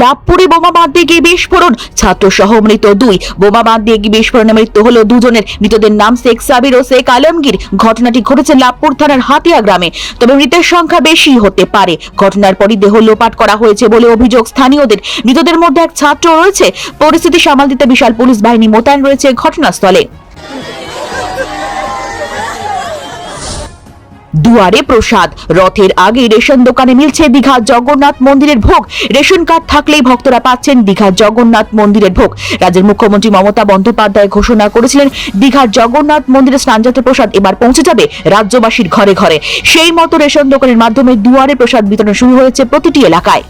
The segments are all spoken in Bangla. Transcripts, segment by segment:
লাভপুরে বোমা বাঁধতে গিয়ে বিস্ফোরণ। ছাত্র সহ মৃত দুই। বোমা বাঁধতে গিয়ে বিস্ফোরণে মৃত্যু হলো দুজনের। মৃতদের নাম শেখ সাবির ও শেখ আলমগীর। ঘটনাটি ঘটেছে লাভপুর থানার হাতিয়া গ্রামে। তবে মৃতের সংখ্যা বেশি হতে পারে। ঘটনার পরই দেহ লোপাট করা হয়েছে বলে অভিযোগ স্থানীয়দের। মৃতদের মধ্যে এক ছাত্র রয়েছে। পরিস্থিতি সামাল দিতে বিশাল পুলিশ বাহিনী মোতায়েন রয়েছে ঘটনাস্থলে। দুয়ারে প্রসাদ। রথের আগে রেশন দোকানে মিলছে দীঘা জগন্নাথ মন্দিরের ভোগ। রেশন কার্ড থাকলেই ভক্তরা পাচ্ছেন দীঘা জগন্নাথ মন্দিরের ভোগ। রাজ্যের মুখ্যমন্ত্রী মমতা বন্দ্যোপাধ্যায় ঘোষণা করেছিলেন, দীঘার জগন্নাথ মন্দিরের স্নানযাত্রা প্রসাদ এবার পৌঁছে যাবে রাজ্যবাসীর ঘরে ঘরে। সেই মতো রেশন দোকানের মাধ্যমে দুয়ারে প্রসাদ বিতরণ শুরু হয়েছে প্রতিটি এলাকায়।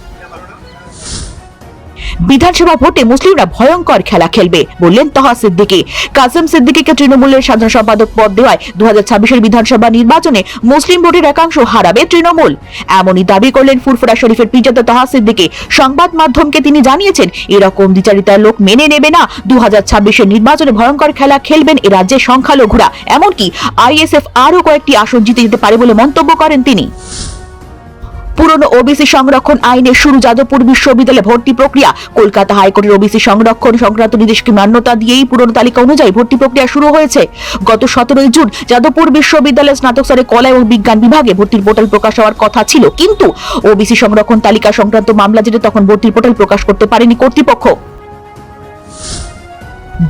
বিধানসভা ভোটে মুসলিমরা ভয়ঙ্কর খেলা খেলবে, বললেন তহা সিদ্দিকী। কাসেম সিদ্দিকীকে তৃণমূলের সাধারণ সম্পাদক পদ দেওয়ায় দু হাজার বিধানসভা নির্বাচনে মুসলিম ভোটের একাংশ হারাবে তৃণমূল। এমনই দাবি করলেন ফুরফুরা শরীফের পিতাতা তহা সিদ্দিকী। সংবাদ মাধ্যমকে তিনি জানিয়েছেন, এরকম দ্বিচারিতার লোক মেনে নেবে না। দু হাজার নির্বাচনে ভয়ঙ্কর খেলা খেলবেন এ রাজ্যের সংখ্যালঘুরা। এমনকি আইএসএফ আরও কয়েকটি আসন জিতে যেতে পারে বলে মন্তব্য করেন তিনি। পুরনো ওবিসি সংরক্ষণ আইনে শুরু যাদবপুর বিশ্ববিদ্যালয়ে ভর্তি প্রক্রিয়া। কলকাতা হাইকোর্টের ওবিসি সংরক্ষণ সংক্রান্ত নির্দেশকে মান্যতা দিয়েই পুরনো তালিকা অনুযায়ী ভর্তি প্রক্রিয়া শুরু হয়েছে। গত সতেরোই জুন যাদবপুর বিশ্ববিদ্যালয়ের স্নাতক স্তরে কলা এবং বিজ্ঞান বিভাগে ভর্তির পোর্টাল প্রকাশ হওয়ার কথা ছিল। কিন্তু ওবিসি সংরক্ষণ তালিকা সংক্রান্ত মামলা যেটা তখন ভর্তির পোর্টাল প্রকাশ করতে পারেনি কর্তৃপক্ষ।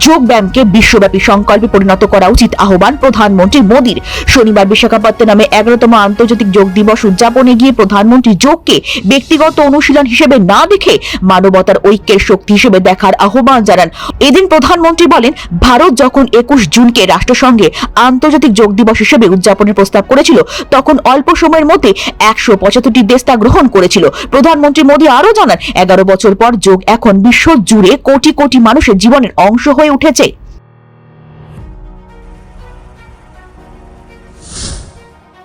যোগ ব্যায়ামকে বিশ্বব্যাপী সংকল্পে পরিণত করা উচিত আহ্বান প্রধানমন্ত্রী মোদীর। শনিবার বিশাখাপত্তনমে এগারোতম আন্তর্জাতিক যোগ দিবস উদযাপনে গিয়ে প্রধানমন্ত্রী যোগকে ব্যক্তিগত অনুশীলন হিসেবে না দেখে মানবতার ঐক্যের শক্তি হিসেবে দেখার আহ্বান জানান। এদিন প্রধানমন্ত্রী বলেন, ভারত যখন একুশ জুনকে রাষ্ট্রসংঘে আন্তর্জাতিক যোগ দিবস হিসেবে উদযাপনের প্রস্তাব করেছিল, তখন অল্প সময়ের মধ্যে একশো পঁচাত্তরটি দেশ তা গ্রহণ করেছিল। প্রধানমন্ত্রী মোদী আরও জানান, এগারো বছর পর যোগ এখন বিশ্ব জুড়ে কোটি কোটি মানুষের জীবনের অংশ হয়ে উঠেছে।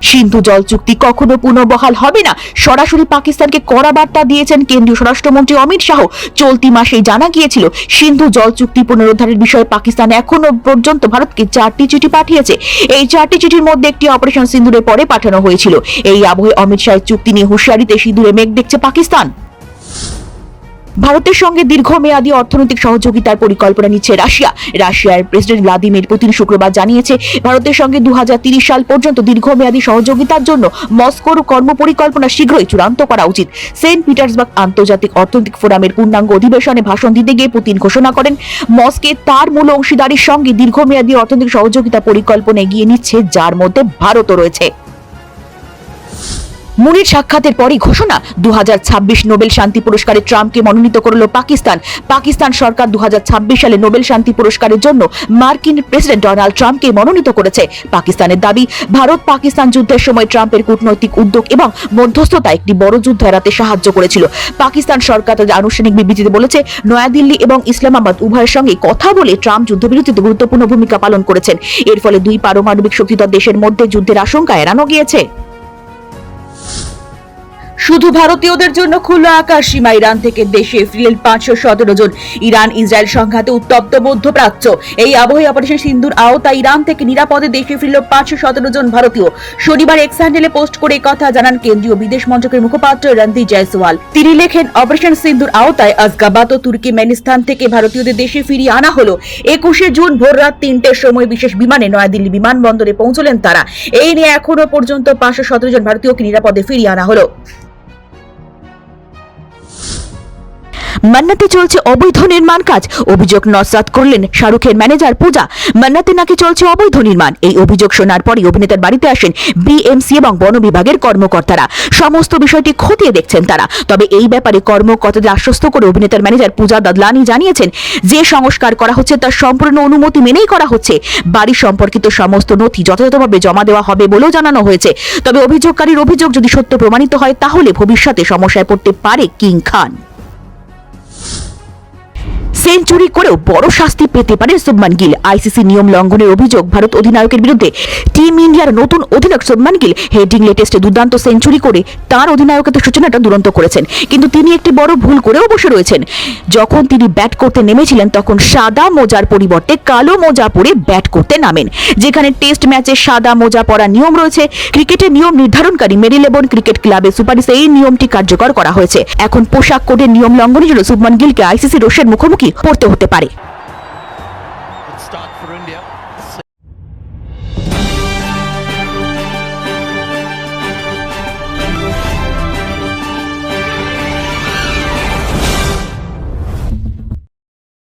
সিন্ধু জল চুক্তি কখনো পুনর্বহাল হবে না। সরাসরি পাকিস্তানকে কড়া বার্তা দিয়েছেন কেন্দ্রীয় স্বরাষ্ট্রমন্ত্রী অমিত শাহ। চলতি মাসেই জানা গিয়েছিল, সিন্ধু জল চুক্তি পুনরুদ্ধারের বিষয়ে পাকিস্তান এখনও পর্যন্ত ভারতকে চারটি চিঠি পাঠিয়েছে। এই চারটি চিঠির মধ্যে একটি অপারেশন সিন্দুরের পরে পাঠানো হয়েছিল। এই আবহে অমিত শাহের চুক্তি নিয়ে হুঁশিয়ারিতে সিঁদুরে মেঘ দেখছে পাকিস্তান। ভারতের সঙ্গে দীর্ঘমেয়াদী অর্থনৈতিক সহযোগিতার পরিকল্পনা নিচ্ছে রাশিয়া। রাশিয়ার প্রেসিডেন্ট ভ্লাদিমির পুতিন শুক্রবার জানিয়েছে, ভারতের সঙ্গে দু সাল পর্যন্ত দীর্ঘমেয়াদী সহযোগিতার জন্য মস্কোর কর্মপরিকল্পনা শীঘ্রই চূড়ান্ত করা উচিত। সেন্ট পিটার্সবার্গ আন্তর্জাতিক অর্থনৈতিক ফোরামের পূর্ণাঙ্গ অধিবেশনে ভাষণ দিতে গিয়ে পুতিন ঘোষণা করেন, মস্কে তার মূল অংশীদারির সঙ্গে দীর্ঘমেয়াদী অর্থনৈতিক সহযোগিতা পরিকল্পনা এগিয়ে নিচ্ছে, যার মধ্যে ভারতও রয়েছে। মুনির সাক্ষাতের পরই ঘোষণা দু নোবেল শান্তি পুরস্কারে ট্রাম্পকে মনোনীত করল পাকিস্তান। পাকিস্তান সরকার দু সালে নোবেল শান্তি পুরস্কারের জন্য মার্কিন প্রেসিডেন্ট ডোনাল্ড ট্রাম্পকে মনোনীত করেছে। পাকিস্তানের দাবি, ভারত পাকিস্তান যুদ্ধের সময় ট্রাম্পের কূটনৈতিক উদ্যোগ এবং মধ্যস্থতা একটি বড় যুদ্ধ এড়াতে সাহায্য করেছিল। পাকিস্তান সরকার তাদের আনুষ্ঠানিক বিবৃতিতে বলেছে, নয়াদিল্লি এবং ইসলামাবাদ উভয়ের সঙ্গে কথা বলে ট্রাম্প যুদ্ধবিরতিতে গুরুত্বপূর্ণ ভূমিকা পালন করেছেন। এর ফলে দুই পারমাণবিক শক্তিধর দেশের মধ্যে যুদ্ধের আশঙ্কা এড়ানো গিয়েছে। শুধু ভারতীয়দের জন্য খোলা আকাশ সীমা ইরান থেকে দেশে ফিরলেন পাঁচশো সতেরো জন। ইরান, ইসরায়েল সংঘাতে উত্তপ্ত মধ্যপ্রাচ্য। এই আবহে অপারেশন সিন্ধুর আওতায় ইরান থেকে নিরাপদে দেশে ফিরল পাঁচশো সতেরো জন ভারতীয়। শনিবার এক্স হ্যান্ডেলে পোস্ট করে কথা জানান কেন্দ্রীয় বিদেশ মন্ত্রকের মুখপাত্র রণদীপ জয়সওয়াল। তিনি লেখেন, অপারেশন সিন্ধুর আওতায় আজগাবাত ও তুর্কিমেনিস্তান থেকে ভারতীয়দের দেশে ফিরিয়ে আনা হলো। একুশে জুন ভোর রাত তিনটের সময় বিশেষ বিমানে নয়াদিল্লি বিমানবন্দরে পৌঁছলেন তারা। এই নিয়ে এখনও পর্যন্ত পাঁচশো সতেরো জন ভারতীয়কে নিরাপদে ফিরিয়ে আনা হলো। মান্নাতে চলছে অবৈধ নির্মাণ কাজ। অভিযোগ নস্বাত করলেন শাহরুখের ম্যানেজার পূজা। মান্নাতে নাকি চলছে অবৈধ নির্মাণ। এই অভিযোগ শোনার পরই অভিনেতার বাড়িতে আসেন বিএমসি এবং বন বিভাগের কর্মকর্তারা। সমস্ত বিষয়টি খতিয়ে দেখছেন তারা। তবে এই ব্যাপারে কর্মকর্তাদের আশ্বস্ত করে অভিনেতার ম্যানেজার পূজা দাদলানি জানিয়েছেন, যে সংস্কার করা হচ্ছে তার সম্পূর্ণ অনুমতি মেনেই করা হচ্ছে। বাড়ি সম্পর্কিত সমস্ত নথি যথাযথভাবে জমা দেওয়া হবে বলেও জানানো হয়েছে। তবে অভিযোগকারীর অভিযোগ যদি সত্য প্রমাণিত হয়, তাহলে ভবিষ্যতে সমস্যায় পড়তে পারে কিং খান। সেঞ্চুরি করেও বড় শাস্তি পেতে পারে শুভমান গিল। আইসিসি নিয়ম লঙ্ঘনের অভিযোগ ভারত অধিনায়কের বিরুদ্ধে। টিম ইন্ডিয়ার নতুন অধিনায়ক শুভমান গিল হেডিং টেস্টে দুর্দান্ত সেঞ্চুরি করে তার অধিনায়কত্বের সূচনাটা দুরন্ত করেছেন। কিন্তু তিনি একটি বড় ভুল করেও বসে রয়েছেন। যখন তিনি ব্যাট করতে নেমেছিলেন, তখন সাদা মোজার পরিবর্তে কালো মোজা পরে ব্যাট করতে নামেন। যেখানে টেস্ট ম্যাচে সাদা মোজা পরা নিয়ম রয়েছে। ক্রিকেটের নিয়ম নির্ধারণকারী মেরিলেবন ক্রিকেট ক্লাবে সুপারিশে এই নিয়মটি কার্যকর করা হয়েছে। এখন পোশাক কোডের নিয়ম লঙ্ঘনের জন্য শুভমান গিলকে আইসিসি রোষের মুখোমুখি পড়তে হতে পারে।